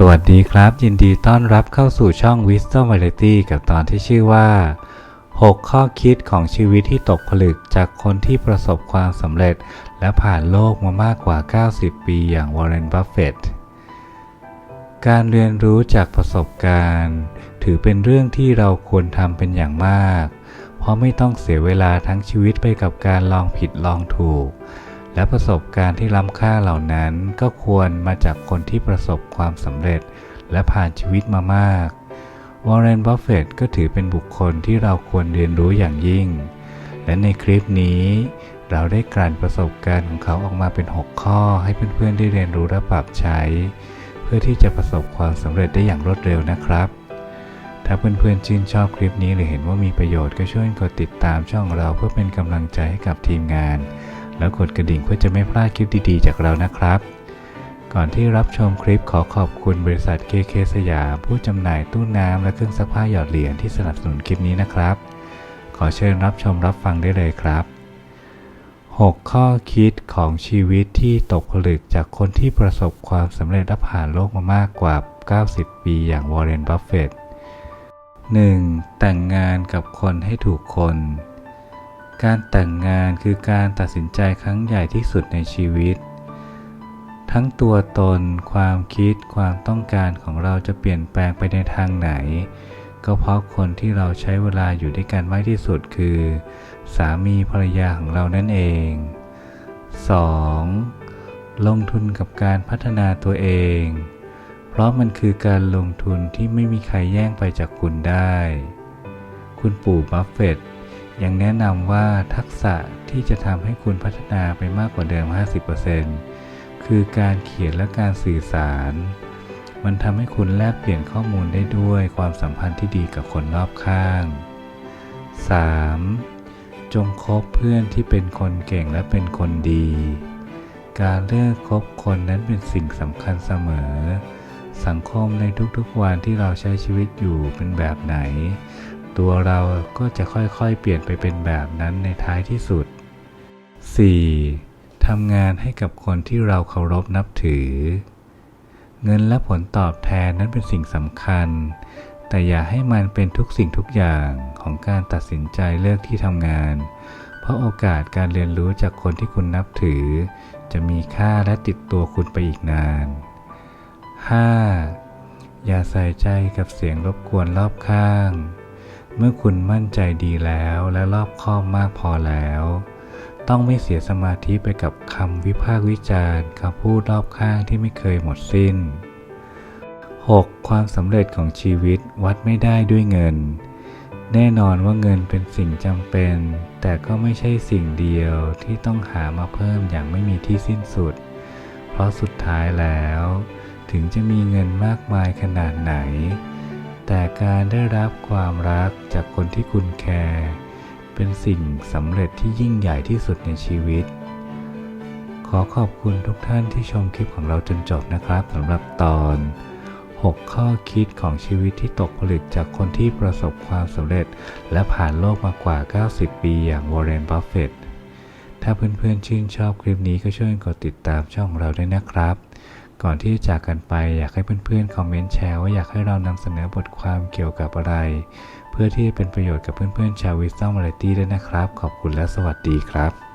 สวัสดีครับ ยินดีต้อนรับเข้าสู่ช่อง Wisdom Variety กับตอนที่ชื่อว่า 6 ข้อคิดของชีวิตที่ตกผลึกจากคนที่ประสบความสำเร็จ และผ่านโลกมามากกว่า 90 ปีอย่างวอร์เรน บัฟเฟตต์การเรียนรู้จากประสบการณ์ ถือเป็นเรื่องที่เราควรทำเป็นอย่างมาก เพราะไม่ต้องเสียเวลาทั้งชีวิตไปกับการลองผิดลองถูก และประสบการณ์ที่ล้ำค่าเหล่านั้นก็ควรมาจากคนที่ประสบความสำเร็จและผ่านชีวิตมามาก วอร์เรน บัฟเฟตต์ก็ถือเป็นบุคคลที่เราควรเรียนรู้อย่างยิ่ง และในคลิปนี้ เราได้กลั่นประสบการณ์ของเขาออกมาเป็น 6 ข้อให้เพื่อนๆได้เรียนรู้และปรับใช้ เพื่อที่จะประสบความสำเร็จได้อย่างรวดเร็วนะครับ ถ้าเพื่อนๆชื่นชอบคลิปนี้หรือเห็นว่ามีประโยชน์ก็ช่วยกดติดตามช่องเราเพื่อเป็นกำลังใจให้กับทีมงาน แล้วกดกระดิ่งเพื่อจะไม่พลาดคลิปดีๆ จากเรานะครับ ก่อนที่รับชมคลิปขอขอบคุณบริษัท KK สยามผู้จำหน่ายตู้น้ำและเครื่องซักผ้าหยอดเหรียญที่สนับสนุนคลิปนี้นะครับ ขอเชิญรับชมรับฟังได้เลยครับ 6 ข้อคิดของชีวิตที่ตกผลึกจากคนที่ประสบความสำเร็จและผ่านโลกมามากกว่า 90 ปีอย่างวอร์เรน บัฟเฟตต์ 1. แต่งงานกับคนให้ถูกคน การแต่งงานคือการตัดสินใจครั้งใหญ่ที่สุดในชีวิต ทั้งตัวตน ความคิด ความต้องการของเราจะเปลี่ยนแปลงไปในทางไหน ก็เพราะคนที่เราใช้เวลาอยู่ด้วยกันมากที่สุดคือ สามีภรรยาของเรานั่นเอง 2. ลงทุนกับการพัฒนาตัวเอง เพราะมันคือการลงทุนที่ไม่มีใครแย่งไปจากคุณได้ คุณปู่บัฟเฟตต ยังแนะนำว่าทักษะที่จะทำให้คุณพัฒนาไปมากกว่าเดิม 50%คือการเขียนและการสื่อสาร มันทำให้คุณแลกเปลี่ยนข้อมูลได้ด้วยความสัมพันธ์ที่ดีกับคนรอบข้าง 3. จงคบเพื่อนที่เป็นคนเก่งและเป็นคนดี การเลือกคบคนนั้นเป็นสิ่งสำคัญเสมอ สังคมในทุกๆวันที่เราใช้ชีวิตอยู่เป็นแบบไหน ตัวเราก็จะค่อยๆ เปลี่ยนไปเป็นแบบนั้นในท้ายที่สุด 4. ทำงานให้กับคนที่เราเคารพนับถือ เงินและผลตอบแทนนั้นเป็นสิ่งสำคัญ แต่อย่าให้มันเป็นทุกสิ่งทุกอย่างของการตัดสินใจเลือกที่ทำงาน เพราะโอกาสการเรียนรู้จากคนที่คุณนับถือ จะมีค่าและติดตัวคุณไปอีกนาน 5. อย่าใส่ใจกับเสียงรบกวนรอบข้าง เมื่อคุณมั่นใจดีแล้วและรอบคอบมากพอแล้ว ต้องไม่เสียสมาธิไปกับคำวิพากษ์วิจารณ์คำพูดรอบข้างที่ไม่เคยหมดสิ้น 6. ความสำเร็จของชีวิตวัดไม่ได้ด้วยเงิน แน่นอนว่าเงินเป็นสิ่งจำเป็น แต่ก็ไม่ใช่สิ่งเดียวที่ต้องหามาเพิ่มอย่างไม่มีที่สิ้นสุด เพราะสุดท้ายแล้ว ถึงจะมีเงินมากมายขนาดไหน แต่การได้รับความรักจากคนที่คุณแคร์เป็นสิ่งสำเร็จที่ยิ่งใหญ่ที่สุดในชีวิต ขอขอบคุณทุกท่านที่ชมคลิปของเราจนจบนะครับสำหรับตอน 6 ข้อคิดของชีวิตที่ตกผลึกจากคนที่ประสบความสำเร็จ และผ่านโลกมากว่า 90 ปีอย่างวอร์เรน บัฟเฟตต์ถ้าเพื่อนๆชื่นชอบคลิปนี้ก็ช่วยกดติดตามช่องเราด้วยนะครับ ก่อนที่จะจากกันไปอยากให้เพื่อนๆคอมเมนต์แชร์ว่าอยากให้เรานำเสนอบทความเกี่ยวกับอะไร เพื่อที่จะเป็นประโยชน์กับเพื่อนๆชาววิสตอมมาร์ตี้ด้วยนะครับ ขอบคุณและสวัสดีครับ